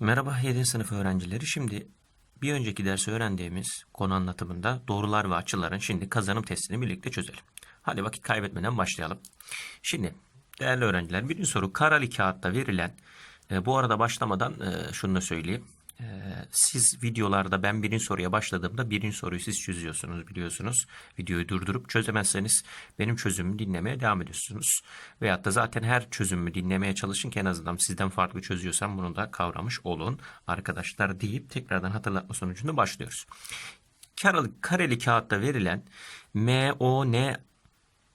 Merhaba 7. sınıf öğrencileri. Şimdi bir önceki dersi öğrendiğimiz konu anlatımında doğrular ve açıların şimdi kazanım testini birlikte çözelim. Hadi vakit kaybetmeden başlayalım. Şimdi değerli öğrenciler birinci soru karali kağıtta verilen e, bu arada başlamadan e, şunu da söyleyeyim. E, siz videolarda ben birinci soruya başladığımda birinci soruyu siz çözüyorsunuz biliyorsunuz. Videoyu durdurup çözemezseniz benim çözümümü dinlemeye devam ediyorsunuz. Veyahut da zaten her çözümümü dinlemeye çalışın ki en azından sizden farklı çözüyorsam bunu da kavramış olun arkadaşlar deyip tekrardan hatırlatma sonucunda başlıyoruz. Kareli, kareli kağıtta verilen MON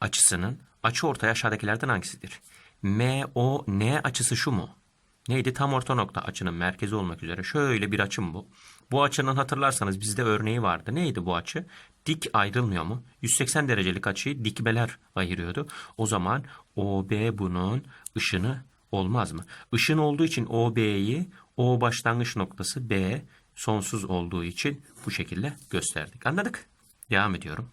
açısının açı ortaya aşağıdakilerden hangisidir? MON açısı şu mu? Neydi? Tam orta nokta açının merkezi olmak üzere. Şöyle bir açım bu. Bu açının hatırlarsanız bizde örneği vardı. Neydi bu açı? Dik ayrılmıyor mu? 180 derecelik açıyı dikmeler ayırıyordu. O zaman OB bunun ışını olmaz mı? Işın olduğu için OB'yi O başlangıç noktası B sonsuz olduğu için bu şekilde gösterdik. Anladık? Devam ediyorum.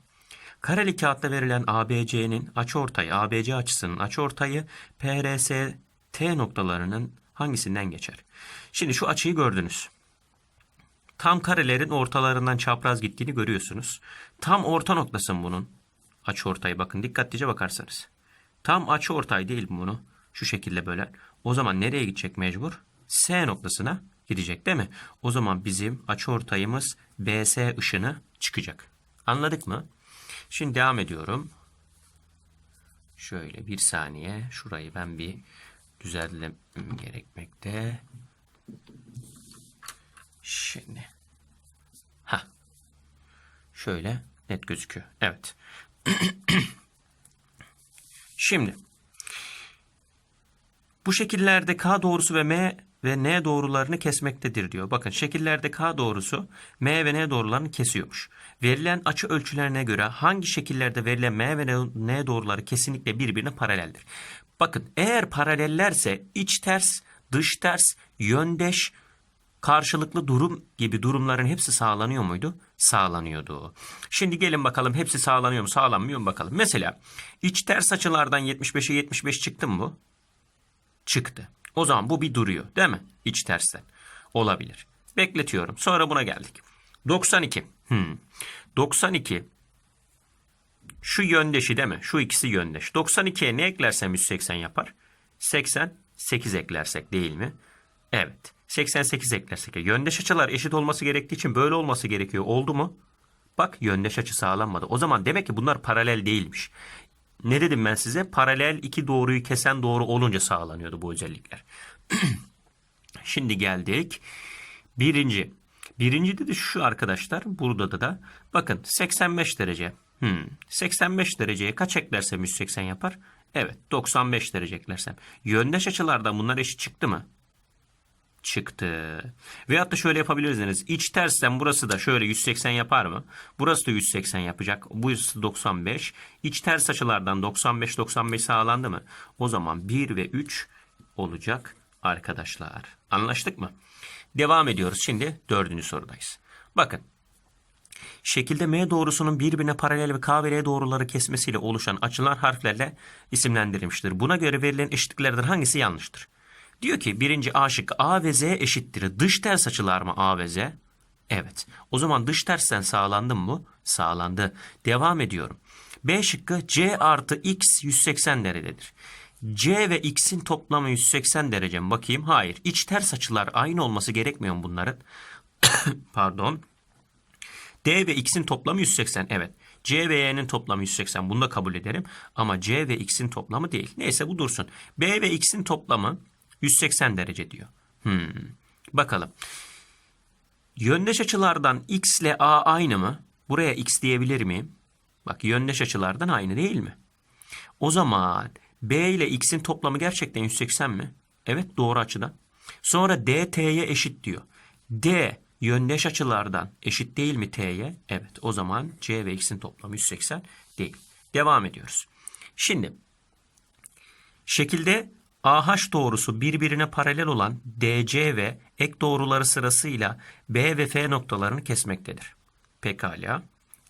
Kareli kağıtta verilen ABC'nin açıortayı, ABC açısının açıortayı PRS T noktalarının hangisinden geçer? Şimdi şu açıyı gördünüz. Tam karelerin ortalarından çapraz gittiğini görüyorsunuz. Tam orta noktası bunun? Açıortayı bakın dikkatlice bakarsanız. Tam açıortay değil mi bunu? Şu şekilde bölen. O zaman nereye gidecek mecbur? S noktasına gidecek değil mi? O zaman bizim açıortayımız BS ışını çıkacak. Anladık mı? Şimdi devam ediyorum. Şöyle bir saniye. Şurayı ben bir düzenlemem gerekmekte. Şimdi. Ha. Şöyle net gözüküyor. Evet. Şimdi. Bu şekillerde K doğrusu ve M ve N doğrularını kesmektedir diyor. Bakın şekillerde K doğrusu M ve N doğrularını kesiyormuş. Verilen açı ölçülerine göre hangi şekillerde verilen M ve N doğruları kesinlikle birbirine paraleldir. Bakın eğer paralellerse iç ters, dış ters, yöndeş, karşılıklı durum gibi durumların hepsi sağlanıyor muydu? Sağlanıyordu. Şimdi gelin bakalım hepsi sağlanıyor mu sağlanmıyor mu bakalım. Mesela iç ters açılardan 75'e 75 çıktı mı bu? Çıktı. O zaman bu bir duruyor değil mi? İç tersten. Olabilir. Bekletiyorum. Sonra buna geldik. 92. Hmm. 92 şu yöndeşi değil mi? Şu ikisi yöndeş. 92'ye ne eklersem 180 yapar? 88 eklersek değil mi? Evet. 88 eklersek. Yöndeş açılar eşit olması gerektiği için böyle olması gerekiyor. Oldu mu? Bak yöndeş açı sağlanmadı. O zaman demek ki bunlar paralel değilmiş. Ne dedim ben size? Paralel iki doğruyu kesen doğru olunca sağlanıyordu bu özellikler. Şimdi geldik. Birinci. Birinci de şu arkadaşlar. Burada da da bakın 85 derece. Hmm. 85 dereceye kaç eklersem 180 yapar? Evet 95 derece eklersem. Yöndeş açılardan bunlar eşit çıktı mı? Çıktı. Veyahut da şöyle yapabilirsiniz. İç tersten burası da şöyle 180 yapar mı? Burası da 180 yapacak. Burası 95. İç ters açılardan 95-95 sağlandı mı? O zaman 1 ve 3 olacak arkadaşlar. Anlaştık mı? Devam ediyoruz. Şimdi dördüncü sorudayız. Bakın Şekilde M doğrusunun birbirine paralel ve K ve L doğruları kesmesiyle oluşan açılar harflerle isimlendirilmiştir. Buna göre verilen eşitliklerden hangisi yanlıştır? Diyor ki birinci A şıkkı A ve Z eşittir. Dış ters açılar mı A ve Z? Evet. O zaman dış tersten sağlandı mı? Sağlandı. Devam ediyorum. B şıkkı C artı X 180 derecedir. C ve X'in toplamı 180 derece mi? Bakayım. Hayır. İç ters açılar aynı olması gerekmiyor mu bunların? Pardon. D ve X'in toplamı 180. Evet. C ve Y'nin toplamı 180. Bunu da kabul ederim. Ama C ve X'in toplamı değil. Neyse bu dursun. B ve X'in toplamı 180 derece diyor. Hmm. Bakalım. Yöndeş açılardan X ile A aynı mı? Buraya X diyebilir miyim? Bak yöndeş açılardan aynı değil mi? O zaman B ile X'in toplamı gerçekten 180 mi? Evet doğru açıdan. Sonra D T'ye eşit diyor. D yöndeş açılardan eşit değil mi T'ye? Evet o zaman C ve X'in toplamı 180 değil. Devam ediyoruz. Şimdi şekilde AH doğrusu birbirine paralel olan DC ve ek doğruları sırasıyla B ve F noktalarını kesmektedir. Pekala.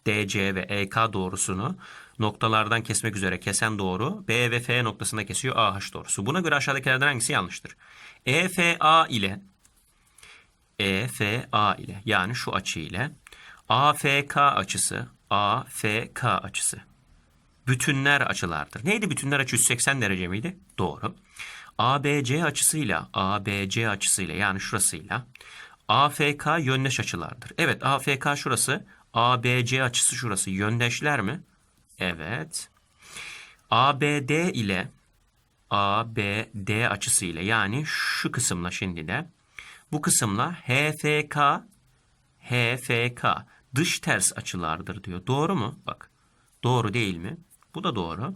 DC ve EK doğrusunu noktalardan kesmek üzere kesen doğru B ve F noktasında kesiyor AH doğrusu. Buna göre aşağıdakilerden hangisi yanlıştır? EFA ile EFA ile yani şu açı ile AFK açısı AFK açısı bütünler açılardır. Neydi bütünler açı 180 derece miydi? Doğru. ABC açısıyla ABC açısıyla yani şurasıyla AFK yöndeş açılardır. Evet AFK şurası ABC açısı şurası yöndeşler mi? Evet. ABD ile ABD açısı ile yani şu kısımla şimdi de bu kısımla HFK HFK dış ters açılardır diyor. Doğru mu? Bak. Doğru değil mi? Bu da doğru.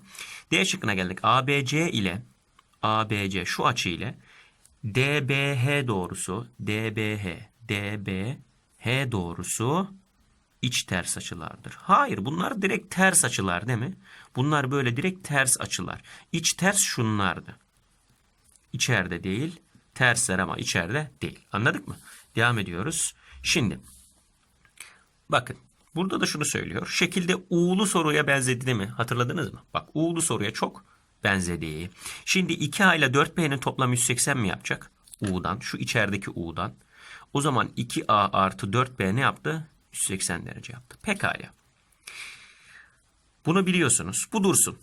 D şıkkına geldik. ABC ile ABC şu açı ile DBH doğrusu DBH DBH doğrusu iç ters açılardır. Hayır bunlar direkt ters açılar değil mi? Bunlar böyle direkt ters açılar. İç ters şunlardı. İçeride değil. Tersler ama içeride değil. Anladık mı? Devam ediyoruz. Şimdi bakın burada da şunu söylüyor. Şekilde U'lu soruya benzedi mi? Hatırladınız mı? Bak U'lu soruya çok benzedi. Şimdi 2A ile 4B'nin toplamı 180 mi yapacak? U'dan. Şu içerideki U'dan. O zaman 2A artı 4B ne yaptı? 180 derece yaptı. Pekala. Bunu biliyorsunuz. Bu dursun.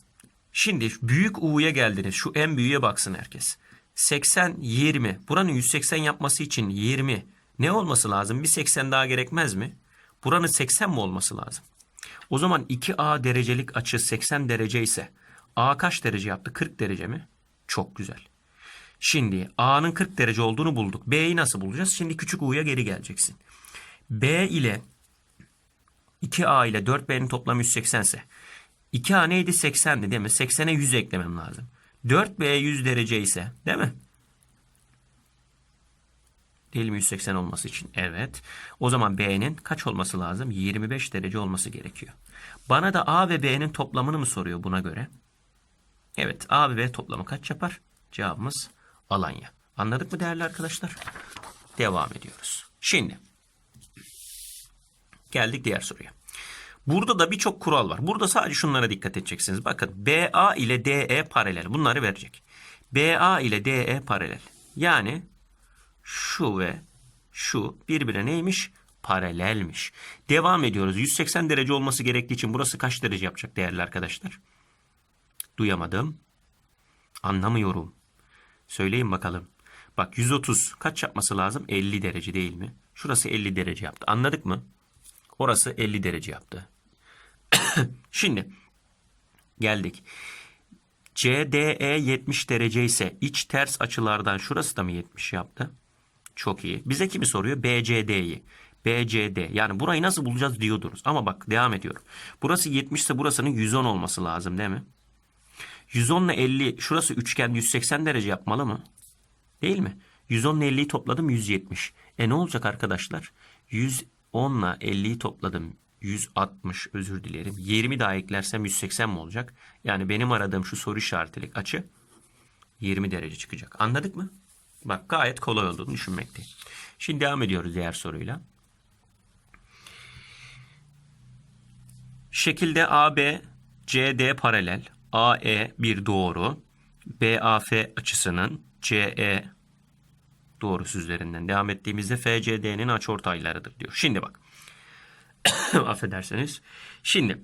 Şimdi büyük U'ya geldiniz. Şu en büyüğe baksın herkes. 80, 20. Buranın 180 yapması için 20. Ne olması lazım? Bir 80 daha gerekmez mi? Buranın 80 mi olması lazım? O zaman 2A derecelik açı 80 derece ise A kaç derece yaptı? 40 derece mi? Çok güzel. Şimdi A'nın 40 derece olduğunu bulduk. B'yi nasıl bulacağız? Şimdi küçük U'ya geri geleceksin. B ile 2A ile 4B'nin toplamı 180 ise 2A neydi? 80'di değil mi? 80'e 100 eklemem lazım. 4B 100 derece ise değil mi? Değil mi 180 olması için? Evet. O zaman B'nin kaç olması lazım? 25 derece olması gerekiyor. Bana da A ve B'nin toplamını mı soruyor buna göre? Evet. A ve B toplamı kaç yapar? Cevabımız Alanya. Anladık mı değerli arkadaşlar? Devam ediyoruz. Şimdi geldik diğer soruya. Burada da birçok kural var. Burada sadece şunlara dikkat edeceksiniz. Bakın BA ile DE paralel. Bunları verecek. BA ile DE paralel. Yani şu ve şu birbirine neymiş? Paralelmiş. Devam ediyoruz. 180 derece olması gerektiği için burası kaç derece yapacak değerli arkadaşlar? Duyamadım. Anlamıyorum. Söyleyin bakalım. Bak 130 kaç yapması lazım? 50 derece değil mi? Şurası 50 derece yaptı. Anladık mı? Orası 50 derece yaptı. Şimdi geldik. CDE 70 derece ise iç ters açılardan şurası da mı 70 yaptı? Çok iyi. Bize kimi soruyor? BCD'yi. BCD. Yani burayı nasıl bulacağız diyordunuz. Ama bak devam ediyorum. Burası 70 ise burasının 110 olması lazım değil mi? 110 ile 50 şurası üçgen 180 derece yapmalı mı? Değil mi? 110 ile 50'yi topladım 170. E ne olacak arkadaşlar? 110 ile 50'yi topladım 160 özür dilerim. 20 daha eklersem 180 mi olacak? Yani benim aradığım şu soru işaretilik açı 20 derece çıkacak. Anladık mı? Bak gayet kolay olduğunu düşünmekteyim. Şimdi devam ediyoruz diğer soruyla. Şekilde AB CD paralel. AE bir doğru. BAF açısının CE doğrusu üzerinden devam ettiğimizde FCD'nin açıortaylarıdır diyor. Şimdi bak. Affedersiniz. Şimdi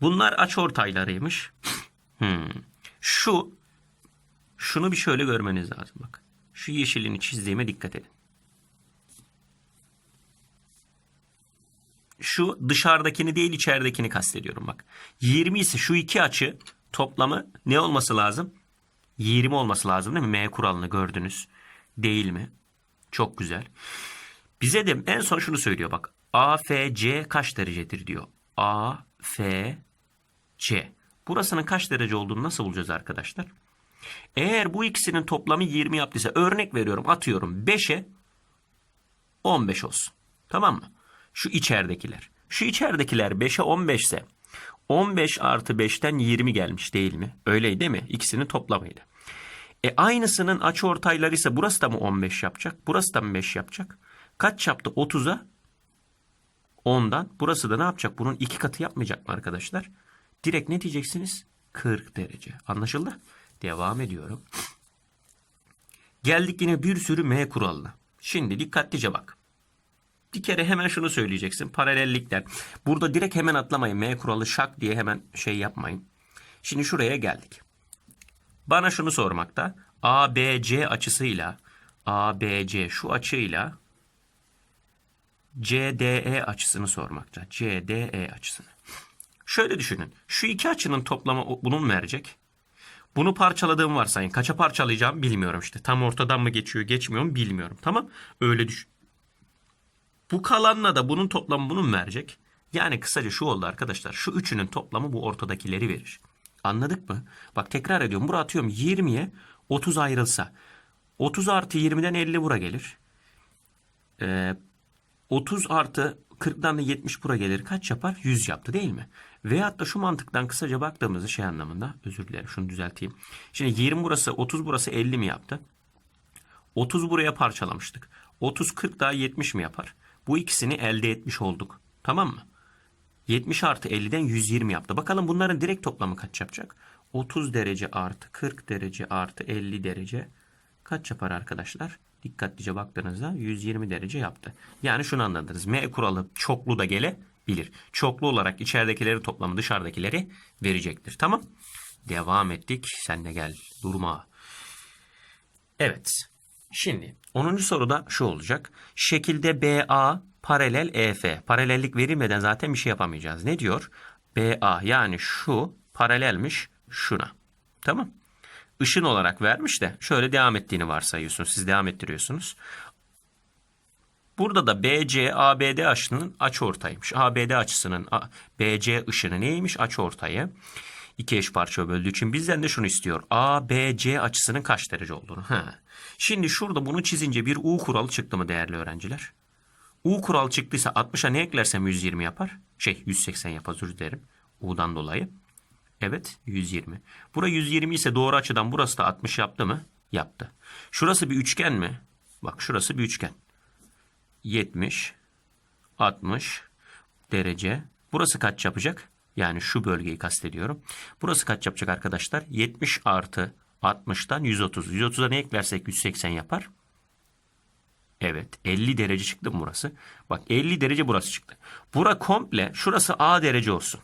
bunlar açıortaylarıymış. Hmm. Şu şunu bir şöyle görmeniz lazım bak. Şu yeşilini çizdiğime dikkat edin. Şu dışarıdakini değil içeridekini kastediyorum bak. 20 ise şu iki açı toplamı ne olması lazım? 20 olması lazım değil mi? M kuralını gördünüz. Değil mi? Çok güzel. Bize de en son şunu söylüyor bak. AFC kaç derecedir diyor. AFC. Burasının kaç derece olduğunu nasıl bulacağız arkadaşlar? Eğer bu ikisinin toplamı 20 yaptıysa örnek veriyorum atıyorum 5'e 15 olsun. Tamam mı? Şu içeridekiler. Şu içeridekiler 5'e 15 ise 15 artı 5'ten 20 gelmiş değil mi? Öyleydi değil mi? İkisinin toplamıydı. E aynısının açıortayları ise burası da mı 15 yapacak? Burası da mı 5 yapacak? Kaç yaptı? 30'a 10'dan. Burası da ne yapacak? Bunun iki katı yapmayacak mı arkadaşlar? Direkt ne diyeceksiniz? 40 derece. Anlaşıldı? Devam ediyorum. Geldik yine bir sürü M kuralına. Şimdi dikkatlice bak. Bir kere hemen şunu söyleyeceksin. Paralellikler. Burada direkt hemen atlamayın. M kuralı şak diye hemen şey yapmayın. Şimdi şuraya geldik. Bana şunu sormakta. ABC açısıyla ABC şu açıyla CDE açısını sormakta. CDE açısını. Şöyle düşünün. Şu iki açının toplamı bunun verecek? Bunu parçaladığım varsayın. Kaça parçalayacağım bilmiyorum işte. Tam ortadan mı geçiyor geçmiyor mu bilmiyorum. Tamam. Öyle düşün. Bu kalanla da bunun toplamı bunun verecek? Yani kısaca şu oldu arkadaşlar. Şu üçünün toplamı bu ortadakileri verir. Anladık mı? Bak tekrar ediyorum. Buraya atıyorum 20'ye 30 ayrılsa. 30 artı 20'den 50 bura gelir. Ee, 30 artı 40'dan da 70 bura gelir. Kaç yapar? 100 yaptı değil mi? Veyahut da şu mantıktan kısaca baktığımızda şey anlamında. Özür dilerim şunu düzelteyim. Şimdi 20 burası 30 burası 50 mi yaptı? 30 buraya parçalamıştık. 30 40 daha 70 mi yapar? Bu ikisini elde etmiş olduk. Tamam mı? 70 artı 50'den 120 yaptı. Bakalım bunların direkt toplamı kaç yapacak? 30 derece artı 40 derece artı 50 derece kaç yapar arkadaşlar? Dikkatlice baktığınızda 120 derece yaptı. Yani şunu anladınız. M kuralı çoklu da gelebilir. Çoklu olarak içeridekileri toplamı dışarıdakileri verecektir. Tamam. Devam ettik. Sen de gel. Durma. Evet. Şimdi 10. soruda şu olacak. Şekilde BA paralel EF. Paralellik verilmeden zaten bir şey yapamayacağız. Ne diyor? BA yani şu paralelmiş şuna. Tamam. Işın olarak vermiş de şöyle devam ettiğini varsayıyorsunuz. Siz devam ettiriyorsunuz. Burada da BC ABD açısının açıortayıymış. ABD açısının BC ışını neymiş? Açıortayı. İki eş parça böldüğü için bizden de şunu istiyor. ABC açısının kaç derece olduğunu. Ha. Şimdi şurada bunu çizince bir U kuralı çıktı mı değerli öğrenciler? U kural çıktıysa 60'a ne eklersem 120 yapar? Şey 180 yapar özür dilerim. U'dan dolayı. Evet 120. Bura 120 ise doğru açıdan burası da 60 yaptı mı? Yaptı. Şurası bir üçgen mi? Bak şurası bir üçgen. 70, 60 derece. Burası kaç yapacak? Yani şu bölgeyi kastediyorum. Burası kaç yapacak arkadaşlar? 70 artı 60'tan 130. 130'a ne eklersek 180 yapar. Evet 50 derece çıktı mı burası? Bak 50 derece burası çıktı. Bura komple şurası A derece olsun.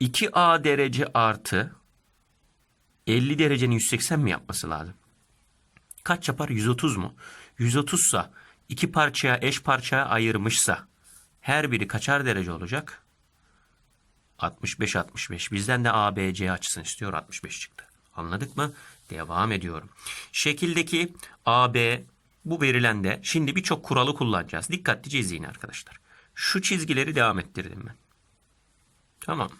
2A derece artı 50 derecenin 180 mi yapması lazım? Kaç yapar? 130 mu? 130 sa iki parçaya eş parçaya ayırmışsa her biri kaçar derece olacak? 65 65. Bizden de ABC açısını istiyor 65 çıktı. Anladık mı? Devam ediyorum. Şekildeki AB bu verilen de şimdi birçok kuralı kullanacağız. Dikkatlice izleyin arkadaşlar. Şu çizgileri devam ettirdim ben. Tamam.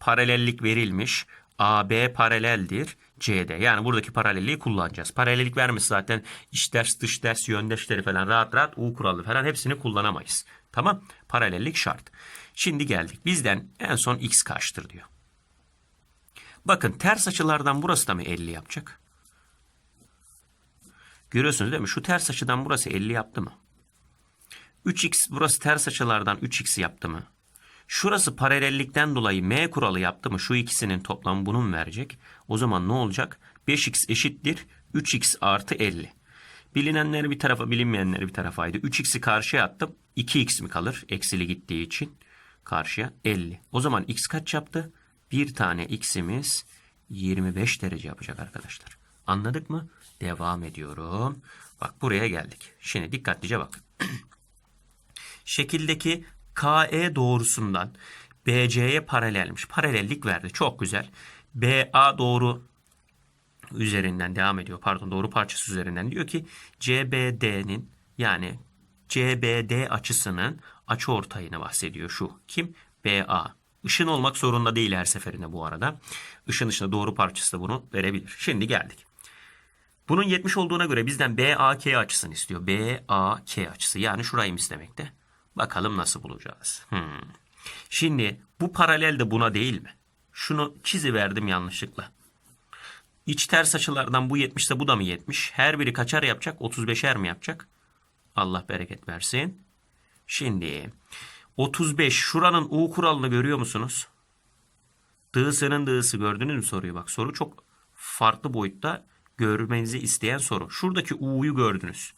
Paralellik verilmiş. AB paraleldir. CD. Yani buradaki paralelliği kullanacağız. Paralellik vermiş zaten iç ders, dış ders, yön dersleri falan rahat rahat U kuralı falan hepsini kullanamayız. Tamam. Paralellik şart. Şimdi geldik. Bizden en son x kaçtır diyor. Bakın ters açılardan burası da mı 50 yapacak? Görüyorsunuz değil mi? Şu ters açıdan burası 50 yaptı mı? 3x burası ters açılardan 3x yaptı mı? Şurası paralellikten dolayı m kuralı yaptı mı? Şu ikisinin toplamı bunun verecek? O zaman ne olacak? 5x eşittir 3x artı 50. Bilinenleri bir tarafa bilinmeyenleri bir tarafaydı. 3x'i karşıya attım. 2x mi kalır? Eksili gittiği için. Karşıya 50. O zaman x kaç yaptı? Bir tane x'imiz 25 derece yapacak arkadaşlar. Anladık mı? Devam ediyorum. Bak buraya geldik. Şimdi dikkatlice bak. Şekildeki KE doğrusundan BC'ye paralelmiş. Paralellik verdi. Çok güzel. BA doğru üzerinden devam ediyor. Pardon doğru parçası üzerinden diyor ki CBD'nin yani CBD açısının açı ortayını bahsediyor şu. Kim? BA. Işın olmak zorunda değil her seferinde bu arada. Işın dışında doğru parçası da bunu verebilir. Şimdi geldik. Bunun 70 olduğuna göre bizden BAK açısını istiyor. BAK açısı yani şurayı istemekte. Bakalım nasıl bulacağız. Hmm. Şimdi bu paralel de buna değil mi? Şunu çiziverdim yanlışlıkla. İç ters açılardan bu 70 ise bu da mı 70? Her biri kaçar yapacak? 35'er mi yapacak? Allah bereket versin. Şimdi 35 şuranın U kuralını görüyor musunuz? Dığısının dığısı gördünüz mü soruyu? Bak soru çok farklı boyutta görmenizi isteyen soru. Şuradaki U'yu gördünüz.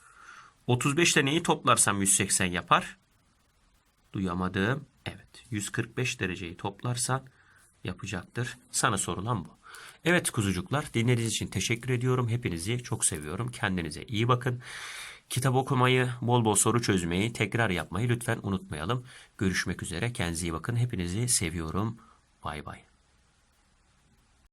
35 ile neyi toplarsam 180 yapar? Duyamadım. Evet. 145 dereceyi toplarsan yapacaktır. Sana sorulan bu. Evet kuzucuklar dinlediğiniz için teşekkür ediyorum. Hepinizi çok seviyorum. Kendinize iyi bakın. Kitap okumayı, bol bol soru çözmeyi, tekrar yapmayı lütfen unutmayalım. Görüşmek üzere. Kendinize iyi bakın. Hepinizi seviyorum. Bay bay.